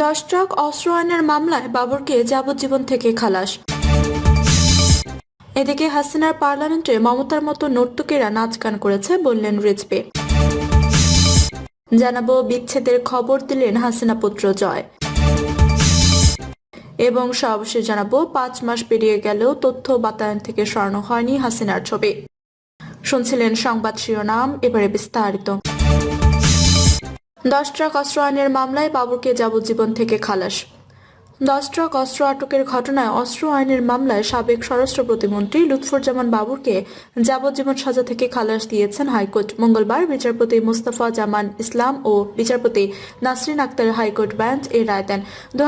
দশ ট্রাক অস্ত্র আইনের মামলায় বাবরকে যাবজ্জীবন থেকে খালাস। এদিকে হাসিনার পার্লামেন্টে মমতার মতো নর্তকীরা নাচ গান করেছে বললেন রিজবে। জানাব বিচ্ছেদের খবর দিলেন হাসিনা পুত্র জয়। এবং সর্বশেষ জানাব, পাঁচ মাস পেরিয়ে গেলেও তথ্য বাতায়ন থেকে সরানো হয়নি হাসিনার ছবি। শুনছিলেন সংবাদ শিরোনাম, এবারে বিস্তারিত। দশ ট্রাক অস্ত্র আইনের মামলায় বাবুরকে যাবজ্জীবন থেকে খালাস। দশ ট্রাক অস্ত্র আটকের ঘটনায় অস্ত্র আইনের মামলায় সাবেক স্বরাষ্ট্র প্রতিমন্ত্রী লুৎফুজ্জামান বাবুরকে যাবজ্জীবন সাজা থেকে খালাস দিয়েছেন হাইকোর্ট। মঙ্গলবার বিচারপতি মুস্তাফা জামান ইসলাম ও বিচারপতি নাসরিন আক্তার হাইকোর্ট বেঞ্চ এই রায় দেন। দু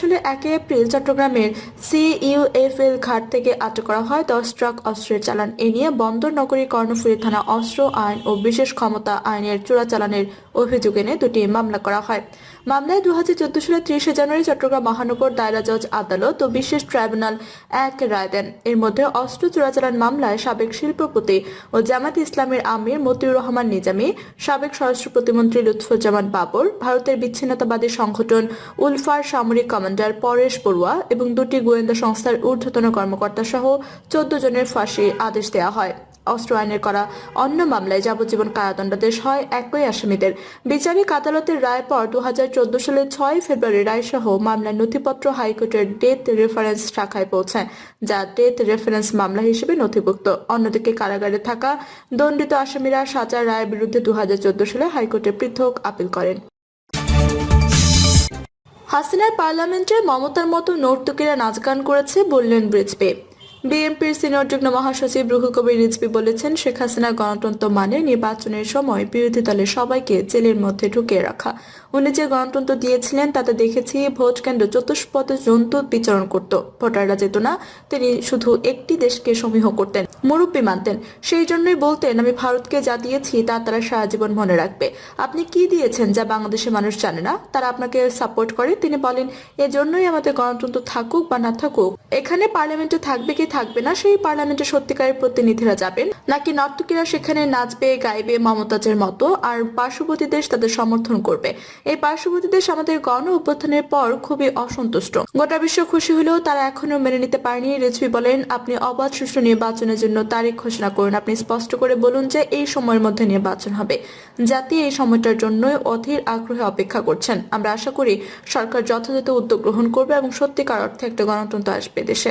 সালে একে এপ্রিল চট্টগ্রামের সিইউএফএল ঘাট থেকে আটক করা হয় দশ ট্রাক অস্ত্রের চালান। এ নিয়ে বন্দর, নগরী, কর্ণফুলী থানা অস্ত্র আইন ও বিশেষ ক্ষমতা আইনের চোরাচালানের অভিযোগ এনে দুটি মামলা করা হয়। মামলায় দু সালে ত্রিশে জানুয়ারি চট্টগ্রাম মহানগর দায়রা জজ আদালত ও বিশেষ ট্রাইব্যুনাল এক রায় দেন। এর মধ্যে অস্ত্র চোরাচালান মামলায় সাবেক শিল্পপতি ও জামাত ইসলামের আমির মতিউর রহমান নিজামী, সাবেক স্বরাষ্ট্র প্রতিমন্ত্রী লুৎফুজ্জামান বাবর, ভারতের বিচ্ছিন্নতাবাদী সংগঠন উলফার সামরিক কমান্ডার পরেশ বড়ুয়া এবং দুটি গোয়েন্দা সংস্থার ঊর্ধ্বতন কর্মকর্তা সহ চোদ্দ জনের ফাঁসির আদেশ দেওয়া হয়। অস্ত্র আইনের করা অন্য মামলায় যাবজ্জীবন কারাদণ্ডাদেশ হয় একই আসামিদের। বিচারিক আদালতের রায় পর দু সালের ছয় ফেব্রুয়ারি রায় সহ মামলার নথিপত্র হাইকোর্টের ডেথ রেফারেন্স শাখায় পৌঁছায়, যা ডেথ রেফারেন্স মামলা হিসেবে নথিভুক্ত। অন্যদিকে কারাগারে থাকা দণ্ডিত আসামিরা সাজার রায়ের বিরুদ্ধে দু হাজার চোদ্দ সালে হাইকোর্টে পৃথক আপিল করেন। হাসিনার পার্লামেন্টে মমতার মতো নর্তকীরা নাচ গান করেছে বললেন ব্রিজপে। বিএনপির সিনিয়র যুগ্ম মহাসচিব রুহুল কবির রিজভি বলেছেন, শেখ হাসিনা গণতন্ত্র মানে নির্বাচনের সময় বিরোধী দলের সবাইকে জেলের মধ্যে ঢুকিয়ে রাখা। উনি যে গণতন্ত্র দিয়েছিলেন, তাতে দেখেছি ভোট কেন্দ্র চতুষ্পদে জন্তু বিচরণ করত। ভোটাররা যেত না, তিনি শুধু একটি দেশকে সমীহ করতেন, মুরব্বী মানতেন। সেই জন্যই বলতেন, আমি ভারতকে যা দিয়েছি, তা তারা সারা জীবন মনে রাখবে। আপনি কি দিয়েছেন যা বাংলাদেশের মানুষ জানে না? তারা আপনাকে সাপোর্ট করে। তিনি বলেন, এজন্যই আমাদের গণতন্ত্র থাকুক বা না থাকুক, এখানে পার্লামেন্টে থাকবে কি থাকবে না, সেই পার্লামেন্টে সত্যিকারের প্রতিনিধিরা যাবেন। নাকি নর্তকীরা সেখানে নাচবে, গাইবে মমতাজের মতো, আর পার্শ্ববর্তী দেশ তাদের সমর্থন করবে? এই পার্শ্ববর্তী দেশ আমাদের গণ অভ্যুত্থানের পর খুবই অসন্তুষ্ট। গোটা বিশ্ব খুশি হলেও তারা এখনও মেনে নিতে পারেনি। রেজভি বলেন, আপনি অবাধ সুষ্ঠু নির্বাচনের জন্য তারিখ ঘোষণা করুন। আপনি স্পষ্ট করে বলুন যে এই সময়ের মধ্যে নির্বাচন হবে। জাতি এই সময়টার জন্যই অধীর আগ্রহে অপেক্ষা করছেন। আমরা আশা করি সরকার যথাযথ উদ্যোগ গ্রহণ করবে এবং সত্যিকার অর্থে একটা গণতন্ত্র আসবে দেশে।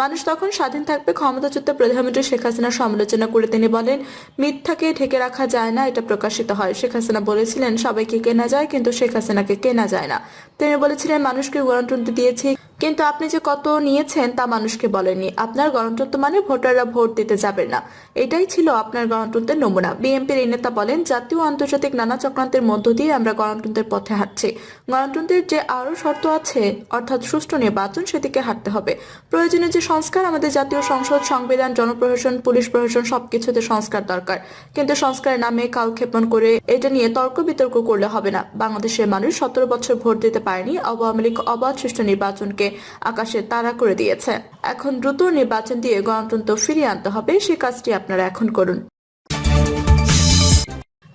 মানুষ তখন স্বাধীন থাকবে ক্ষমতাচ্যুত প্রধানমন্ত্রী শেখ হাসিনার সমালোচনা করে তিনি বলেন, মিথ্যাকে ঢেকে রাখা যায় না, এটা প্রকাশিত হয়। শেখ হাসিনা বলেছিলেন সবাইকে কেনা যায়, কিন্তু শেখ হাসিনাকে কেনা যায় না। তিনি বলেছিলেন, মানুষকে গণতন্ত্র দিয়েছি কিন্তু আপনি যে কত নিয়েছেন তা মানুষকে বলেননি। আপনার গণতন্ত্র মানে ভোটাররা ভোট দিতে যাবে না। এটাই ছিল আপনার গণতন্ত্রের নমুনা। বিএনপির এই নেতা বলেন, জাতীয় আন্তর্জাতিক নানা চক্রান্তের মধ্য দিয়ে আমরা গণতন্ত্রের পথে হাঁটছি। গণতন্ত্রের যে আরও শর্ত আছে, অর্থাৎ সুষ্ঠু নির্বাচন, সেদিকে হাঁটতে হবে। প্রয়োজনীয় যে সংস্কার, আমাদের জাতীয় সংসদ, সংবিধান, জনপ্রশাসন, পুলিশ প্রশাসন, সবকিছুতে সংস্কার দরকার। কিন্তু সংস্কারের নামে কালক্ষেপণ করে এটা নিয়ে তর্ক বিতর্ক করলে হবে না। বাংলাদেশের মানুষ সতেরো বছর ভোট দিতে পারেনি। আওয়ামী লীগ অবাধ সুষ্ঠু নির্বাচনকে আকাশে তারা করে দিয়েছে। এখন দ্রুত নির্বাচন দিয়ে গণতন্ত্র ফিরিয়ে আনতে হবে, সে কাজটি আপনারা এখন করুন।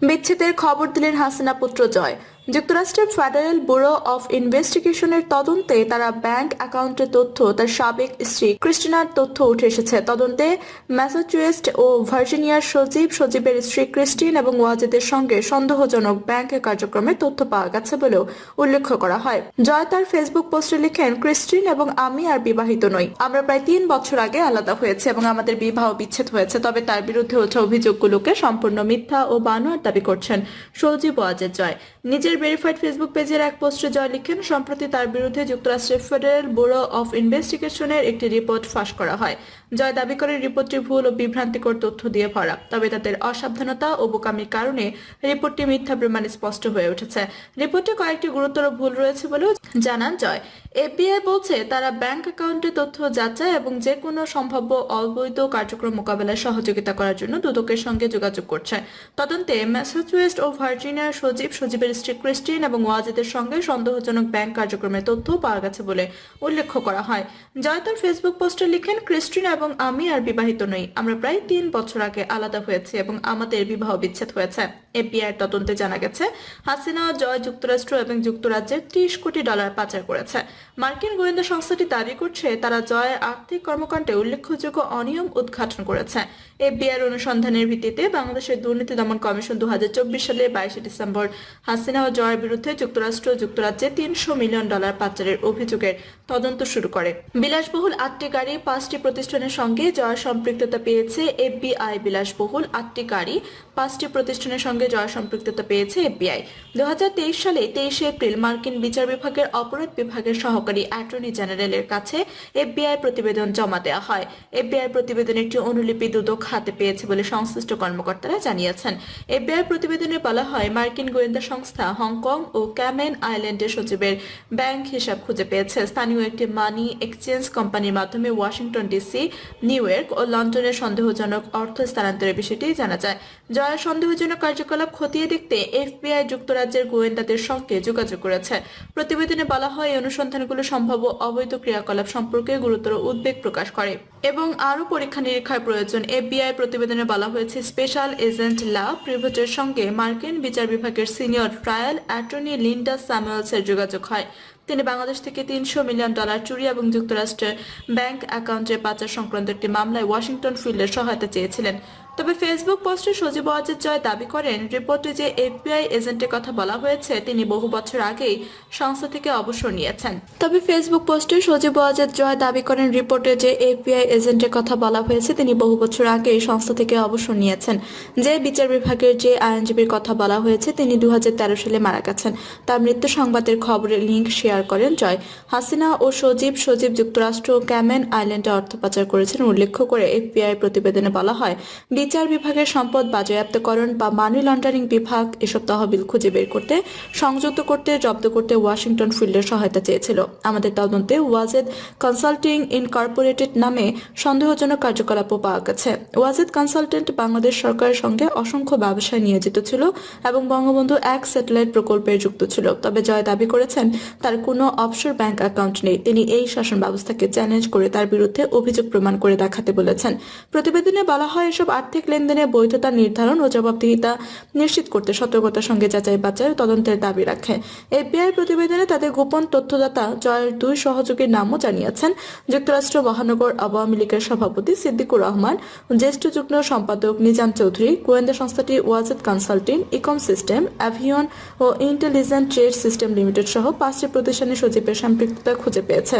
বিচ্ছেদের খবর দিলেন হাসিনা পুত্র জয়। যুক্তরাষ্ট্রের ফেডারেল ব্যুরো অফ ইনভেস্টিগেশনের তদন্তে তারা ব্যাংক অ্যাকাউন্টের তথ্য, তার সাবেক স্ত্রী ক্রিস্টিনার তথ্য উঠে এসেছে। তদন্তে ম্যাসাচুয়েস্ট ও ভার্জিনিয়ার সজীব সজীবের স্ত্রী ক্রিস্টিন এবং ওয়াজেদের সঙ্গে সন্দেহজনক ব্যাংক কার্যক্রমে তথ্য পাওয়া গেছে বলেও উল্লেখ করা হয়। জয় তার ফেসবুক পোস্টে লিখেন, ক্রিস্টিন এবং আমি আর বিবাহিত নই। আমরা প্রায় তিন বছর আগে আলাদা হয়েছে এবং আমাদের বিবাহ বিচ্ছেদ হয়েছে, তবে তার বিরুদ্ধে ওঠা অভিযোগগুলোকে সম্পূর্ণ মিথ্যা ও বানোয়ার দাবি করছেন সজীব ওয়াজেদ জয়। নিজের ভেরিফাইড ফেসবুক পেজের এক পোস্টে জয় লিখেন। সম্প্রতি তার বিরুদ্ধে যুক্তরাষ্ট্রের ফেডারেল ব্যুরো অফ ইনভেস্টিগেশনের একটি রিপোর্ট ফাঁস করা হয়। জয় দাবি করে রিপোর্টটি ভুল ও বিভ্রান্তিকর তথ্য দিয়ে ভরা। তবে তাদের অসাবধানতা ও বোকামির কারণে রিপোর্টটি মিথ্যা প্রমাণে স্পষ্ট হয়ে উঠেছে। রিপোর্টে কয়েকটি গুরুতর ভুল রয়েছে বলেও জানান জয়। এফবিআই বলছে, তারা ব্যাংক অ্যাকাউন্টে তথ্য যাচাই এবং যে কোনো সম্ভাব্য অবৈধ কার্যক্রম মোকাবেলায় সহযোগিতা করার জন্য দুদকের সঙ্গে যোগাযোগ করছে। তদন্তে ম্যাসাচুয়েটস ও ভার্জিনিয়ার সজীব সজীবের ওয়াজেদের স্ত্রী ক্রিস্টিন এবং ওয়াজেদের সঙ্গে সন্দেহজনক ব্যাংক কার্যক্রমের তথ্য পাওয়া গেছে বলে উল্লেখ করা হয়। জয় ফেসবুক পোস্টে লিখেন, ক্রিস্টিন এবং আমি আর বিবাহিত নই। আমরা প্রায় তিন বছর আগে আলাদা হয়েছি এবং আমাদের বিবাহ বিচ্ছেদ হয়েছে। এফবিআই তদন্তে জানা গেছে, হাসিনা জয় যুক্তরাষ্ট্র এবং যুক্তরাজ্যের ত্রিশ কোটি ডলার পাচার করেছে। মার্কিন গোয়েন্দা সংস্থাটি দাবি করছে, তারা জয়ের আর্থিক কর্মকাণ্ডে উল্লেখযোগ্য অনিয়ম উদ্ঘাটন করেছে। এফবিআই অনুসন্ধানের ভিত্তিতে বাংলাদেশের দুর্নীতি দমন কমিশন দু সালে বাইশে ডিসেম্বর হাসিনা ও জয়ের বিরুদ্ধে যুক্তরাষ্ট্র যুক্তরাজ্যে তিনশো মিলিয়ন ডলার পাচারের অভিযোগের তদন্ত শুরু করে। বিলাসবহুল আটটি গাড়ি পাঁচটি প্রতিষ্ঠানের সঙ্গে জয় সম্পৃক্ততা পেয়েছে এফবিআই। বিলাসবহুল আটটি গাড়ি পাঁচটি প্রতিষ্ঠানের সঙ্গে জয় সম্পৃক্ততা পেয়েছে এফবিআই। দু সালে তেইশে এপ্রিল মার্কিন বিচার বিভাগের অপরাধ বিভাগের সহকারী অ্যাটর্নি জেনারেলের কাছে এফবিআই প্রতিবেদন জমা দেওয়া হয়। এফবিআই প্রতিবেদনের একটি অনুলিপি দুদক হাতে পেয়েছে বলে সংশ্লিষ্ট কর্মকর্তারা জানিয়েছেন। এফবিআই প্রতিবেদনে বলা হয়, মার্কিন গোয়েন্দা সংস্থা হংকং ও ক্যামেন আইল্যান্ডের সচিবের ব্যাংক হিসাব খুঁজে পেয়েছে। স্থানীয় একটি মানি এক্সচেঞ্জ কোম্পানির মাধ্যমে ওয়াশিংটন ডিসি, নিউ ইয়র্ক ও লন্ডনের সন্দেহজনক অর্থ স্থানান্তরের বিষয়টি জানা যায়। জয়ের সন্দেহজনক কার্যকলাপ খতিয়ে দেখতে এফবিআই যুক্তরাজ্যের গোয়েন্দাদের সঙ্গে যোগাযোগ করেছে। প্রতিবেদনে বলা হয়, এই অনুসন্ধানগুলো সম্ভাব্য অবৈধ ক্রিয়াকলাপ সম্পর্কে গুরুতর উদ্বেগ প্রকাশ করে এবং আরও পরীক্ষা নিরীক্ষার প্রয়োজন। এফবিআই প্রতিবেদনে বলা হয়েছে, স্পেশাল এজেন্ট লা প্রিভেটের সঙ্গে মার্কিন বিচার বিভাগের সিনিয়র ট্রায়াল, অ্যাটর্নি লিন্ডা স্যামুয়েলসের যোগাযোগ হয়। তিনি বাংলাদেশ থেকে তিনশো মিলিয়ন ডলার চুরি এবং যুক্তরাষ্ট্রের ব্যাংক অ্যাকাউন্টে পাচার সংক্রান্ত একটি মামলায় ওয়াশিংটন ফিল্ডের সহায়তা চেয়েছিলেন। তবে ফেসবুক পোস্টে সজীব ওয়াজেদ জয় দাবি করেন, রিপোর্টে যে এফবিআই এজেন্টের কথা বলা হয়েছে, তিনি বহু বছর আগেই সংস্থা থেকে অবসর নিয়েছেন। তবে ফেসবুক পোস্টে সজীব ওয়াজেদ জয় দাবি করেন, রিপোর্টে যে এফবিআই এজেন্টের কথা বলা হয়েছে, তিনি বহু বছর আগেই সংস্থা থেকে অবসর নিয়েছেন। যে বিচার বিভাগের যে আইনজীবীর কথা বলা হয়েছে, তিনি দু হাজার তেরো সালে মারা গেছেন। তার মৃত্যু সংবাদের খবরের লিঙ্ক শেয়ার করেন জয়। হাসিনা ও সজীব সজীব যুক্তরাষ্ট্র ক্যামেন আইল্যান্ডে অর্থ পাচার করেছেন উল্লেখ করে এফবিআই প্রতিবেদনে বলা হয় বিচার বিভাগের সম্পদ বাজেয়াপ্তকরণ বা মানি লন্ডারিং বিভাগ এসব তহবিল খুঁজে বের করতে, সংযুক্ত করতে, জব্দ করতে ওয়াশিংটন ফিল্ডের সহায়তা চেয়েছিল। আমাদের তদন্তে ওয়াজেদ কনসাল্টিং ইনকর্পোরেটেড নামে সন্দেহজনক কার্যকলাপও পাওয়া গেছে। ওয়াজেদ কনসালটেন্ট বাংলাদেশ সরকারের সঙ্গে অসংখ্য ব্যবসায় নিয়োজিত ছিল এবং বঙ্গবন্ধু এক স্যাটেলাইট প্রকল্পে যুক্ত ছিল। তবে জয় দাবি করেছেন, তার কোনো অফশোর ব্যাংক অ্যাকাউন্ট নেই। তিনি এই শাসন ব্যবস্থাকে চ্যালেঞ্জ করে তার বিরুদ্ধে অভিযোগ প্রমাণ করে দেখাতে বলেছেন। প্রতিবেদনে বলা হয়, এসব আর্থিক লেনদেনে বৈধতা নির্ধারণ ও জবাবদিহিতা নিশ্চিত করতে সতর্কতার সঙ্গে যাচাই বাছাই তদন্তের দাবি রাখে। এফবিআই প্রতিবেদনে তাদের গোপন তথ্যদাতা জয়ের দুই সহযোগীর নামও জানিয়েছেন। যুক্তরাষ্ট্র মহানগর আওয়ামী লীগের সভাপতি সিদ্দিকুর রহমান, জ্যেষ্ঠ যুগ্ম সম্পাদক নিজাম চৌধুরী, গোয়েন্দা সংস্থাটি Wazed consulting, Ecom system, Avion ও ইন্টেলিজেন্ট ট্রেড সিস্টেম লিমিটেড সহ পাঁচটি প্রতিষ্ঠানের সচিবের সম্পৃক্ততা খুঁজে পেয়েছে।